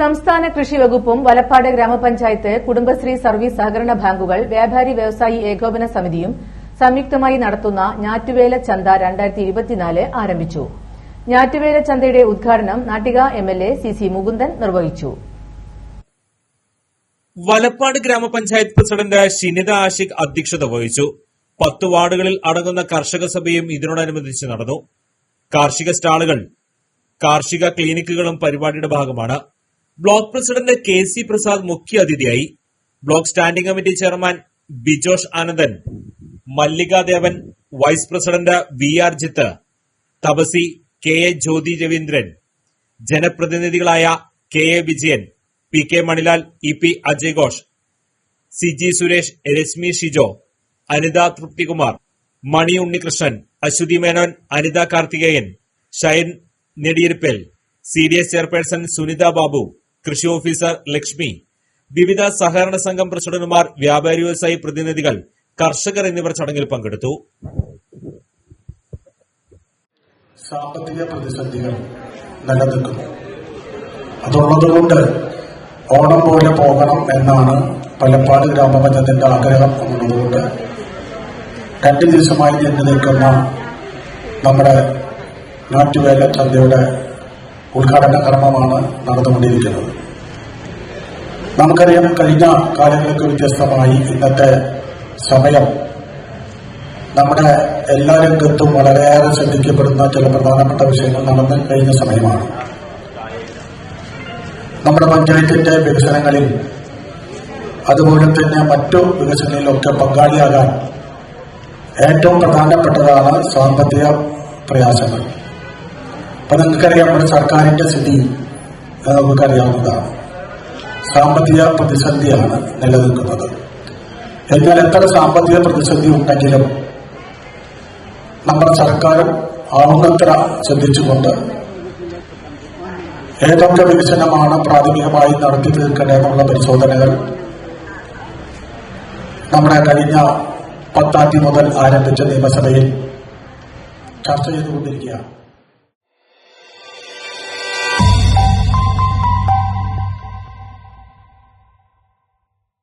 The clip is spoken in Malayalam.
സംസ്ഥാന കൃഷി വകുപ്പും വലപ്പാട് ഗ്രാമപഞ്ചായത്ത് കുടുംബശ്രീ സർവീസ് സഹകരണ ബാങ്കുകൾ വ്യാപാരി വ്യവസായി ഏകോപന സമിതിയും സംയുക്തമായി നടത്തുന്ന ഞാറ്റുവേല ചന്ത ആരംഭിച്ചു. ഞാറ്റുവേല ചന്തയുടെ ഉദ്ഘാടനം Nattika MLA C C Mukundan നിർവഹിച്ചു. വലപ്പാട് ഗ്രാമപഞ്ചായത്ത് പ്രസിഡന്റ് ഷിനിത ആഷിഖ് അധ്യക്ഷത വഹിച്ചു. പത്ത് വാർഡുകളിൽ അടങ്ങുന്ന കർഷക സഭയും ഇതിനോടനുബന്ധിച്ച് നടന്നു. കാർഷിക സ്റ്റാളുകൾ കാർഷിക ക്ലിനിക്കുകളും പരിപാടിയുടെ ഭാഗമാണ്. Block president K C Prasad മുഖ്യ അതിഥിയായി block standing committee chairman Bijosh Anandan Mallikadevan vice president V R Jith Tapasi K A Jyothi Raveendran ജനപ്രതിനിധികളായ K A Vijayan P K Manilal E P Ajay Ghosh C G Suresh Rashmi Shijo Anitha Thripthikumar Mani Unnikrishnan Aswathy Menon Anitha Karthikeyan Shine Nediyiruppel C D S chairperson Sunitha Babu കൃഷി ഓഫീസർ ലക്ഷ്മി വിവിധ സഹകരണ സംഘം പ്രസിഡന്റുമാർ വ്യാപാരി വ്യവസായി പ്രതിനിധികൾ കർഷകർ എന്നിവർ ചടങ്ങിൽ പങ്കെടുത്തു. സാമ്പത്തിക പ്രതിസന്ധികൾ നിലനിൽക്കുന്നു. അതുള്ളതുകൊണ്ട് ഓണം പോലെ പോകണം എന്നാണ് പലപ്പാട് ഗ്രാമപഞ്ചായത്തിന്റെ ആഗ്രഹം ഉള്ളതുകൊണ്ട് രണ്ട് ദിവസമായി നീണ്ടു നിൽക്കുന്ന നമ്മുടെ നാട്ടുവേല ചന്തയുടെ ഉദ്ഘാടന കർമ്മമാണ് നടന്നുകൊണ്ടിരിക്കുന്നത്. നമുക്കറിയാം കഴിഞ്ഞ കാലങ്ങൾക്ക് വ്യത്യസ്തമായി ഇന്നത്തെ സമയം നമ്മുടെ എല്ലാ രംഗത്തും വളരെയേറെ ശ്രദ്ധിക്കപ്പെടുന്ന ചില പ്രധാനപ്പെട്ട വിഷയങ്ങൾ നടന്ന് കഴിഞ്ഞ സമയമാണ്. നമ്മുടെ പഞ്ചായത്തിന്റെ വികസനങ്ങളിൽ അതുപോലെ തന്നെ മറ്റു വികസനങ്ങളിലൊക്കെ പങ്കാളിയാകാൻ ഏറ്റവും പ്രധാനപ്പെട്ടതാണ് സാമ്പത്തിക പ്രയാസങ്ങൾ. അപ്പൊ നിങ്ങൾക്കറിയാം നമ്മുടെ സർക്കാരിന്റെ സ്ഥിതി നമുക്കറിയാവുന്നതാണ്. സാമ്പത്തിക പ്രതിസന്ധിയാണ് നിലനിൽക്കുന്നത്. എന്നാൽ എത്ര സാമ്പത്തിക പ്രതിസന്ധി ഉണ്ടെങ്കിലും നമ്മുടെ സർക്കാരും ആവുന്നത്ര ശ്രദ്ധിച്ചുകൊണ്ട് ഏതൊക്കെ വികസനമാണ് പ്രാഥമികമായി നടത്തി തീർക്കേണ്ടതെന്നുള്ള പരിശോധനകൾ നമ്മുടെ കഴിഞ്ഞ പത്താം തീയതി മുതൽ ആരംഭിച്ച നിയമസഭയിൽ ചർച്ച ചെയ്തുകൊണ്ടിരിക്കുകയാണ്.